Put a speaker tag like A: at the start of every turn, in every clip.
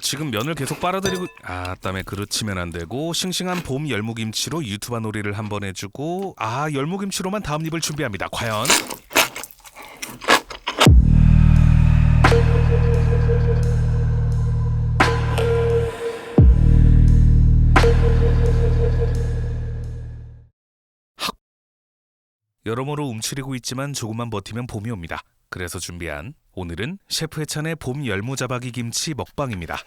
A: 지금 면을 계속 빨아들이고 아 땀에 그르치면 안 되고 싱싱한 봄 열무김치로 유튜브 놀이를 한번 해주고 아 열무김치로만 다음 입을 준비합니다 과연 학! 여러모로 움츠리고 있지만 조금만 버티면 봄이 옵니다. 그래서 준비한 오늘은 셰프 해찬의 봄 열무자박이 김치 먹방입니다.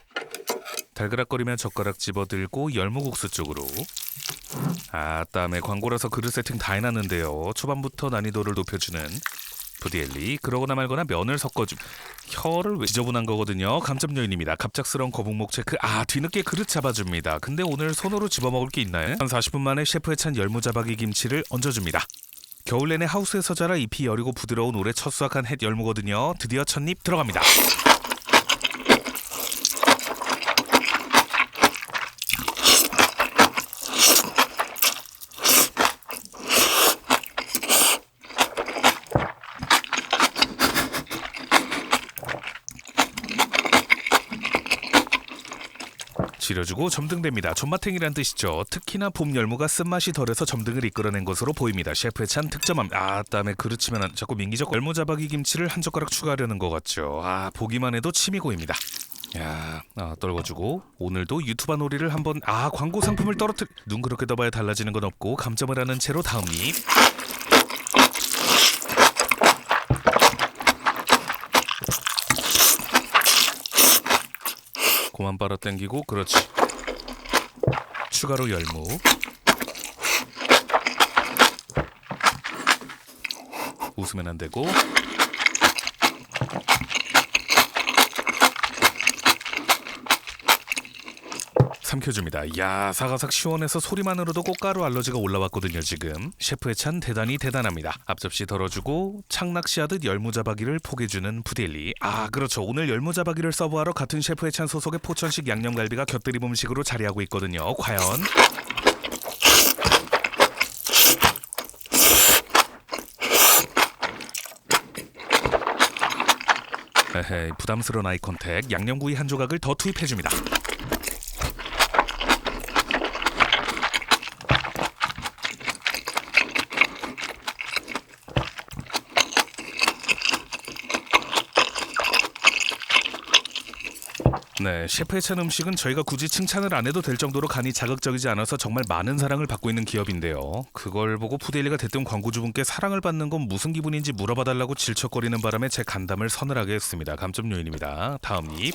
A: 달그락거리며 젓가락 집어들고 열무국수 쪽으로. 아 땀에 광고라서 그릇 세팅 다 해놨는데요. 초반부터 난이도를 높여주는 부디엘리 그러거나 말거나 면을 섞어주 혀를 왜 지저분한 거거든요. 감점 요인입니다. 갑작스러운 거북목 체크 아 뒤늦게 그릇 잡아줍니다. 근데 오늘 손으로 집어먹을 게 있나요? 한 40분 만에 셰프의 찬 열무자박이 김치를 얹어줍니다 겨울 내내 하우스에서 자라 잎이 여리고 부드러운 올해 첫 수확한 햇 열무거든요. 드디어 첫입 들어갑니다 지려주고 점등됩니다. 존맛탱이란 뜻이죠. 특히나 봄 열무가 쓴맛이 덜해서 점등을 이끌어낸 것으로 보입니다. 셰프의 찬 득점함. 아, 땀에 그르치면 안- 자꾸 민기적 열무 자박이 김치를 한 젓가락 추가하려는 것 같죠. 아, 보기만 해도 침이 고입니다. 야, 아, 떨궈주고 오늘도 유튜버 놀이를 한번 아 광고 상품을 떨어뜨 눈 그렇게 떠봐야 달라지는 건 없고 감점을 하는 채로 다음 입 고만 빨아 당기고 그렇지. 추가로 열무 웃으면 안 되고 삼켜줍니다. 야 사가삭 시원해서 소리만으로도 꽃가루 알러지가 올라왔거든요 지금. 셰프의 찬 대단히 대단합니다. 앞접시 덜어주고 창낚시하듯 열무자박이를 포개주는 부델리. 아 그렇죠. 오늘 열무자박이를 서브하러 같은 셰프의 찬 소속의 포천식 양념갈비가 곁들임 음식으로 자리하고 있거든요. 과연 에헤이 부담스러운 아이 컨택 양념구이 한 조각을 더 투입해줍니다. 네, 셰프의 찬 음식은 저희가 굳이 칭찬을 안 해도 될 정도로 간이 자극적이지 않아서 정말 많은 사랑을 받고 있는 기업인데요. 그걸 보고 푸데일리가 대뜸 광고주분께 사랑을 받는 건 무슨 기분인지 물어봐달라고 질척거리는 바람에 제 간담을 서늘하게 했습니다. 감점 요인입니다. 다음 입.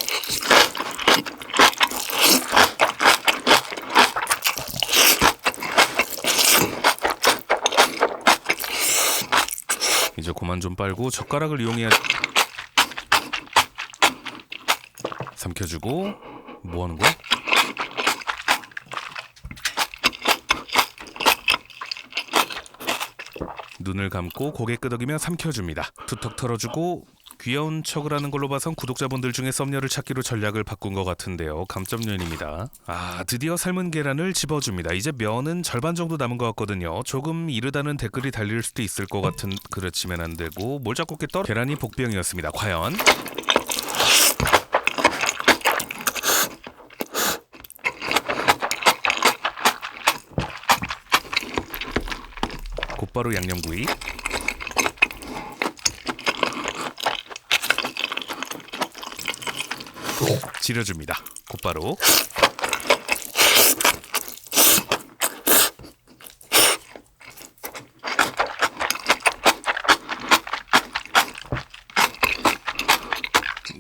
A: 이제 그만 좀 빨고 젓가락을 이용해야 삼켜주고 뭐 하는 거야? 눈을 감고 고개 끄덕이며 삼켜줍니다. 두턱 털어주고 귀여운 척을 하는 걸로 봐선 구독자분들 중에 썸녀를 찾기로 전략을 바꾼 것 같은데요. 감점 요인입니다. 아 드디어 삶은 계란을 집어줍니다. 이제 면은 절반 정도 남은 것 같거든요. 조금 이르다는 댓글이 달릴 수도 있을 것 같은 그렇지면 안 되고 뭘 자꾸 이렇게 떨어 계란이 복병이었습니다. 과연 곧바로 양념구이 지려줍니다. 곧바로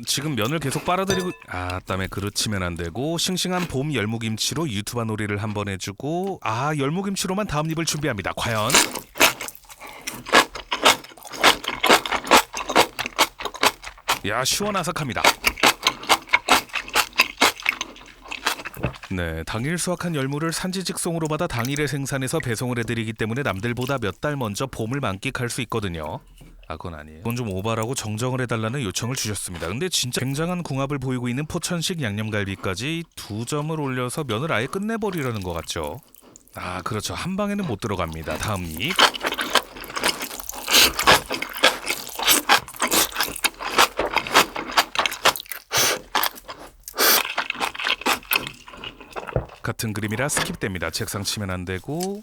A: 지금 면을 계속 빨아들이고 아 땀에 그르치면 안 되고 싱싱한 봄 열무김치로 유튜브 놀이를 한번 해주고 아 열무김치로만 다음 입을 준비합니다. 과연 야 시원아삭합니다. 네, 당일 수확한 열무를 산지 직송으로 받아 당일에 생산해서 배송을 해드리기 때문에 남들보다 몇 달 먼저 봄을 만끽할 수 있거든요. 아 그건 아니에요. 그건 좀 오바라고 정정을 해달라는 요청을 주셨습니다. 근데 진짜 굉장한 궁합을 보이고 있는 포천식 양념갈비까지 두 점을 올려서 면을 아예 끝내버리려는 것 같죠. 아 그렇죠. 한 방에는 못 들어갑니다. 다음 입. 같은 그림이라 스킵됩니다. 책상 치면 안 되고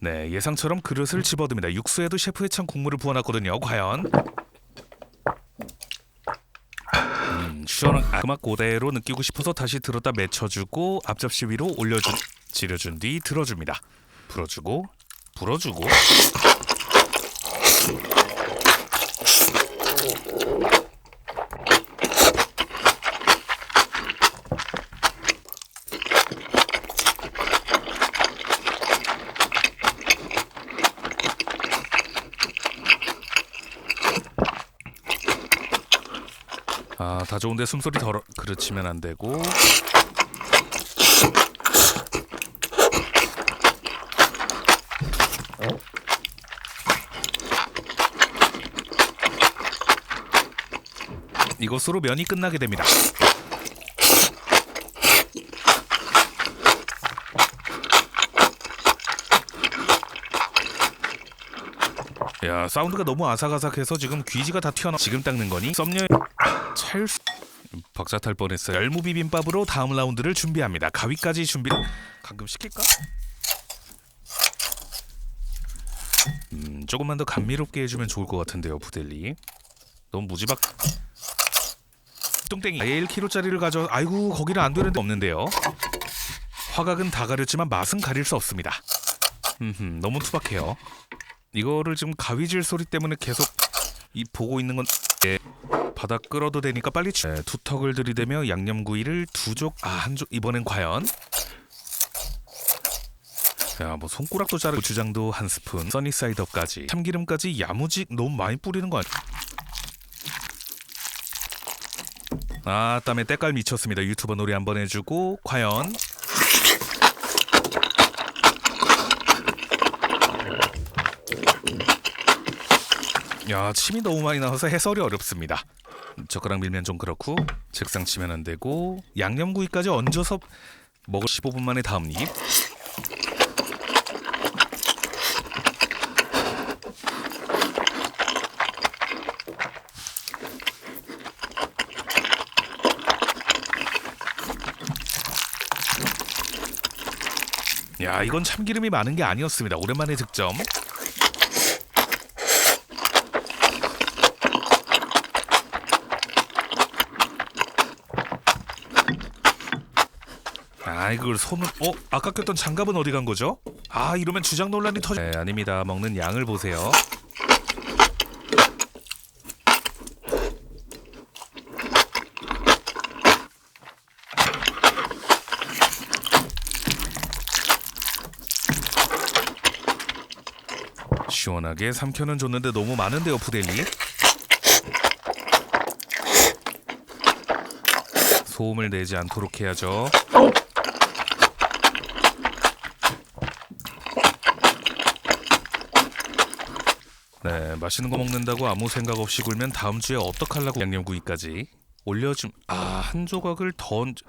A: 네 예상처럼 그릇을 집어듭니다. 육수에도 셰프의 찬 국물을 부어놨거든요. 과연 음, 아, 그맛 그대로 느끼고 싶어서 다시 들었다 맺혀주고 앞접시 위로 올려준 지려준 뒤 들어줍니다. 불어주고 불어주고 다 좋은데 숨소리 덜어. 그르치면 안 되고. 이것으로 면이 끝나게 됩니다. 야 사운드가 너무 아삭아삭해서 지금 귀지가 다 튀어나. 지금 닦는 거니? 썸녀 찰수 박자 탈 뻔했어요. 열무 비빔밥으로 다음 라운드를 준비합니다. 가위까지 준비. 감금 시킬까? 음 조금만 더 감미롭게 해주면 좋을 것 같은데요 부델리. 너무 무지박. 뚱땡이. 아예 1kg짜리를 가져 아이고 거기는 안 되는데 없는데요. 화각은 다 가렸지만 맛은 가릴 수 없습니다. 음 너무 투박해요. 이거를 지금 가위질 소리 때문에 계속 이 보고 있는 건 예, 바닥 끌어도 되니까 빨리 치... 네, 투턱을 들이대며 양념구이를 두족아 한족 이번엔 과연? 야 뭐 손가락도 자르고 고추장도 한 스푼 써니사이드업까지. 참기름까지 야무지 너무 많이 뿌리는 거 아니야 아 땀에 때깔 미쳤습니다. 유튜버 노래 한번 해주고 과연? 야 침이 너무 많이 나와서 해설이 어렵습니다. 젓가락 밀면 좀 그렇고 책상 치면 안 되고 양념구이까지 얹어서 먹을 15분 만에 다음 입. 야 이건 참기름이 많은 게 아니었습니다. 오랜만에 득점. 아 이걸 손을 어 아까 꼈던 장갑은 어디 간 거죠? 아 이러면 주장 논란이 터져. 네 아닙니다. 먹는 양을 보세요. 시원하게 삼켜는 줬는데 너무 많은데요 푸델리. 소음을 내지 않도록 해야죠. 네, 맛있는 거 먹는다고 아무 생각 없이 굴면 다음 주에 어떡하려고 양념구이까지 올려줌. 아, 한 조각을 더 얹-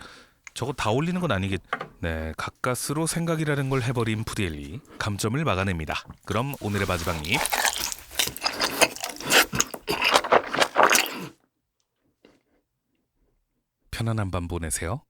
A: 저거 다 올리는 건 아니겠. 네, 가까스로 생각이라는 걸 해버린 푸디엘리 감점을 막아냅니다. 그럼 오늘의 마지막 입. 편안한 밤 보내세요.